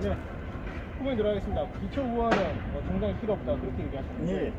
네. 후보님 들어가겠습니다. 기초 의원은 뭐 정당이 필요 없다 그렇게 얘기하셨는데 예.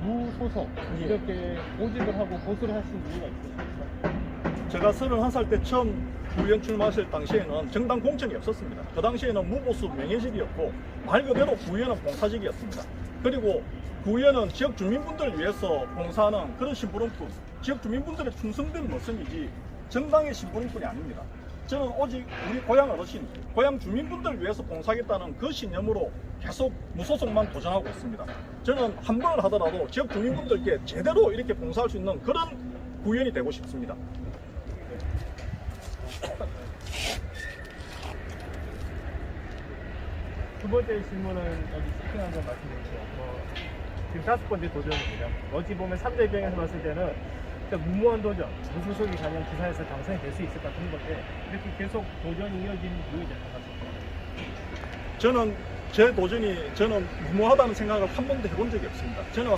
무소속 예. 이렇게 모집을 하고 보수를 하신 이유가 있으십니까? 제가 31살 때 처음 구의원 출마했을 당시에는 정당 공천이 없었습니다. 그 당시에는 무보수 명예직이었고 말 그대로 구의원은 봉사직이었습니다. 그리고 구의원은 지역 주민분들을 위해서 봉사하는 그런 심부름꾼, 지역 주민분들의 충성된 모습이지 정당의 심부름꾼이 아닙니다. 저는 오직 우리 고향 어르신, 고향 주민분들을 위해서 봉사하겠다는 그 신념으로 계속 무소속만 도전하고 있습니다. 저는 한 번을 하더라도 지역 주민분들께 제대로 이렇게 봉사할 수 있는 그런 구의원이 되고 싶습니다. 두 번째 질문은 여기 세팅한 거 말씀드릴게요. 뭐, 지금 다섯 번째 도전입니다. 어찌 보면 3대 입장에서 봤을 때는 진짜 무모한 도전, 무소속이 과연 기사에서 당선이 될 수 있을 것 같은 건데 이렇게 계속 도전이 이유가 될것 같습니다. 저는 제 도전이 저는 무모하다는 생각을 한 번도 해본 적이 없습니다. 저는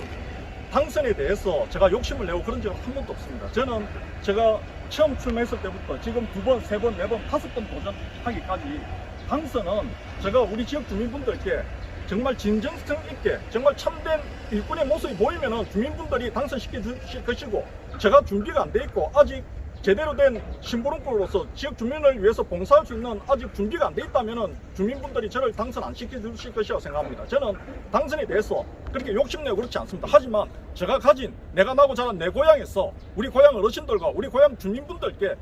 당선에 대해서 제가 욕심을 내고 그런 적은 한 번도 없습니다. 저는 제가 처음 출마했을 때부터 지금 두 번, 세 번, 네 번, 다섯 번 도전하기까지 당선은 제가 우리 지역 주민분들께 정말 진정성 있게 정말 참된 일꾼의 모습이 보이면은 주민분들이 당선시켜 주실 것이고 제가 준비가 안 돼 있고 아직 제대로 된 심부름꾼으로서 지역 주민을 위해서 봉사할 수 있는 아직 준비가 안 돼 있다면은 주민분들이 저를 당선 안 시켜 주실 것이라고 생각합니다. 저는 당선에 대해서 그렇게 욕심내고 그렇지 않습니다. 하지만 제가 가진 내가 나고 자란 내 고향에서 우리 고향 어르신들과 우리 고향 주민분들께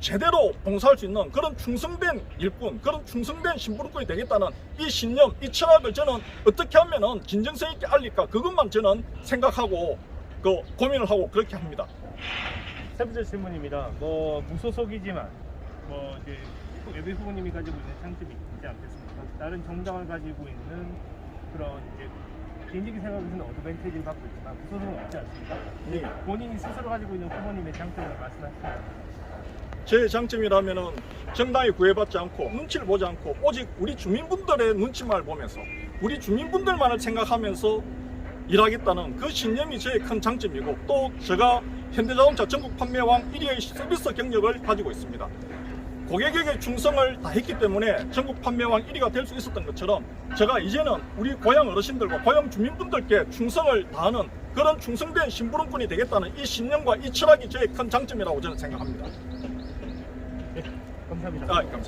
제대로 봉사할 수 있는 그런 충성된 일꾼, 그런 충성된 심부름꾼이 되겠다는 이 신념, 이 철학을 저는 어떻게 하면은 진정성 있게 알릴까 그것만 저는 생각하고 그 고민을 하고 그렇게 합니다. 세 번째 질문입니다. 뭐 무소속이지만 뭐 이제 예비 후보님이 가지고 있는 장점이 있지 않겠습니까? 다른 정당을 가지고 있는 그런 이제 개인적인 생각에서는 어드밴티지를 받고 있지만 무소속은 없지 않습니까? 예. 본인이 스스로 가지고 있는 후보님의 장점을 말씀하시면 제 장점이라면은 정당이 구애받지 않고 눈치를 보지 않고 오직 우리 주민분들의 눈치만 보면서 우리 주민분들만을 생각하면서 일하겠다는 그 신념이 저의 큰 장점이고 또 제가 현대자동차 전국 판매왕 1위의 서비스 경력을 가지고 있습니다. 고객에게 충성을 다했기 때문에 전국 판매왕 1위가 될 수 있었던 것처럼 제가 이제는 우리 고향 어르신들과 고향 주민분들께 충성을 다하는 그런 충성된 심부름꾼이 되겠다는 이 신념과 이 철학이 저의 큰 장점이라고 저는 생각합니다. 네, 감사합니다. 아, 감사합니다.